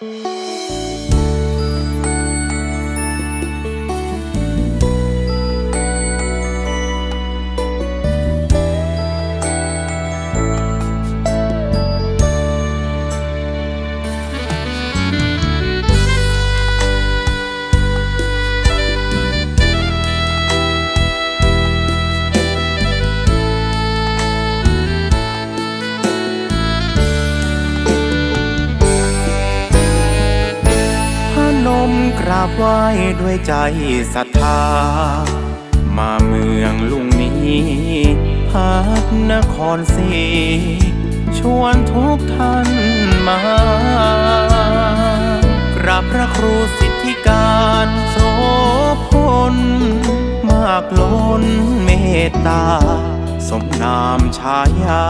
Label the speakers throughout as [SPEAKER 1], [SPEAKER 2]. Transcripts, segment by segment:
[SPEAKER 1] พ ราบไหว้ด้วยใจศรัทธา มาเมืองลุงนี้พักนครศรีชวนทุกท่านมากราบพระครูสิทธิการโสพลมากล้นเมตตา สมนามชายา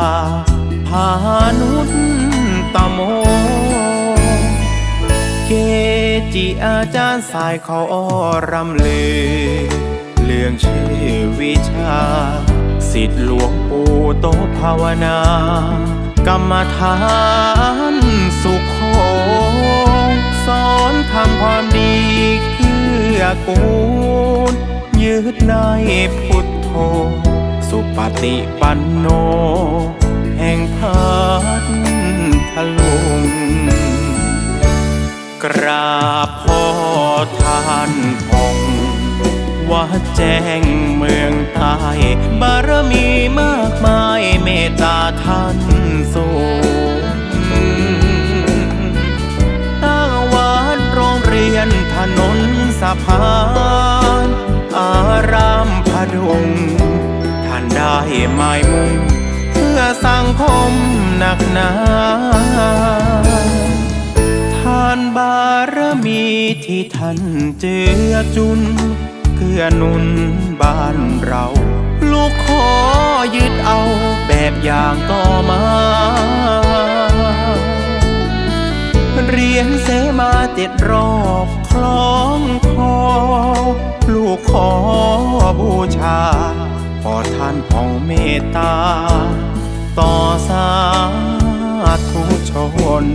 [SPEAKER 1] พานุษตโมเก จิอาจารย์สายขออรำลือ เรื่องชื่อวิชา สิทธิหลวงปู่โตภาวนา กรรมฐานสุขโขสอนทำความดีเกื้อกูลยึดในพุทโธ สุปฏิปันโน แห่งพัทท วัดแจ้งเมืองใต้บารมีมากมายเมตตาท่านสูงตั้งวัดโรงเรียนถนนสะพานอารามพดุงท่านได้หมายมุ่งเพื่อสังคมหนักหนาทานบารมีที่ท่านเจือจุน เกื้อนุนบ้านเรา ลูกขอยึดเอาแบบอย่างต่อมา เรียนเสมาเจ็ดรอบคล้องคอ ลูกขอบูชาขอท่านพองเมตตา ต่อสาธุชน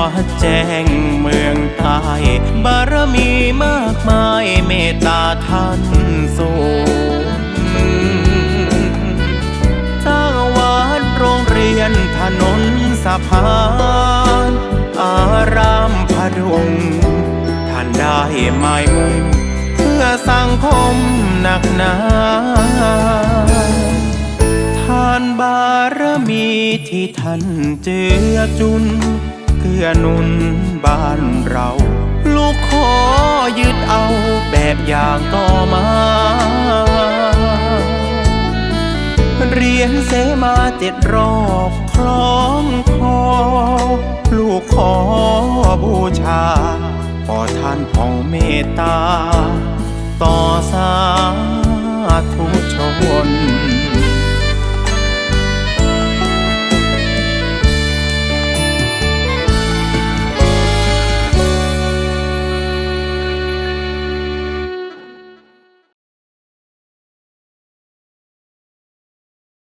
[SPEAKER 1] วัดแจ้งเมืองใต้บารมีมากมายเมตตาท่านสูงสร้างวัดโรงเรียนถนนสะพานอารามพดุงท่านได้หมายมุ่งเพื่อสังคมหนักหนาทานบารมีที่ท่านเจือจุน อนุนบ้านเรา ลูกขอยึดเอาแบบอย่างต่อมา เรียนเสมาเจ็ดรอบคล้องคอ ลูกขอบูชาขอท่านพองเมตตา ต่อสาธุชน